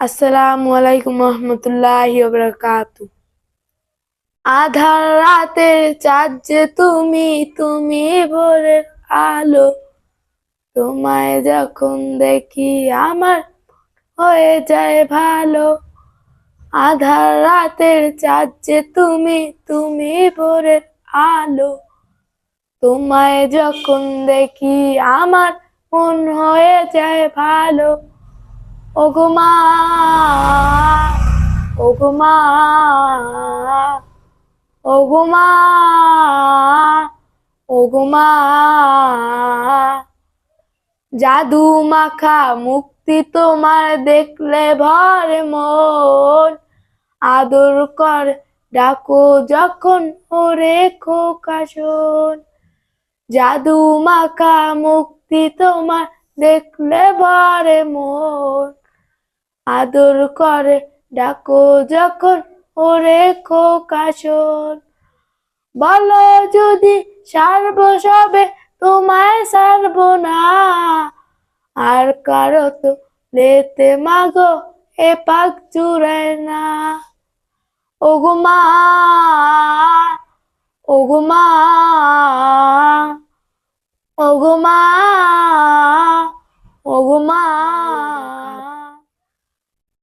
আসসালামু আলাইকুম রহমতুল্লাহ বরকাতু। আধার রাতের চাঁদ যে তুমি তুমি ভোরের আলো। তোমায় যখন দেখি আমার হয়ে যায় ভালো। আধার রাতের চাঁদ যে তুমি তুমি ভোরের আলো। তোমায় যখন দেখি আমার মন হয়ে যায় ভালো। ওগো মা ওগো মা ওগো মা ওগো মা জাদু মাখা মুক্তি তোমার দেখলে ভরে মন। আদর কর, ডাকো যখন ওরে খোকা শোন জাদু মাখা মুক্তি তোমার দেখলে ভরে মন। আদর করে, ডাকো যখন ওরে খোকা শোন বলো যদি সারব সবে, তোমায় সারব না। আর কারও তো লেতে মাগো, এ পাক চুরায় না। ওগুমা ওগুমা ওগো মা ওগো মা ওগো মা।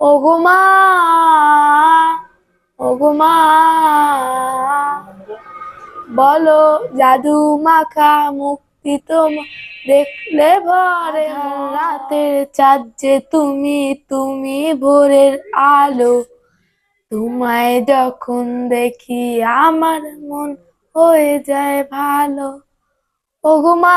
ওগো মা ওগো মা, বলো জাদু মাখা মুক্তি তোমার দেখলে ভরে রাতের চাঁদ যে তুমি তুমি ভোরের আলো। তোমায় যখন দেখি আমার মন হয়ে যায় ভালো। ওগো মা।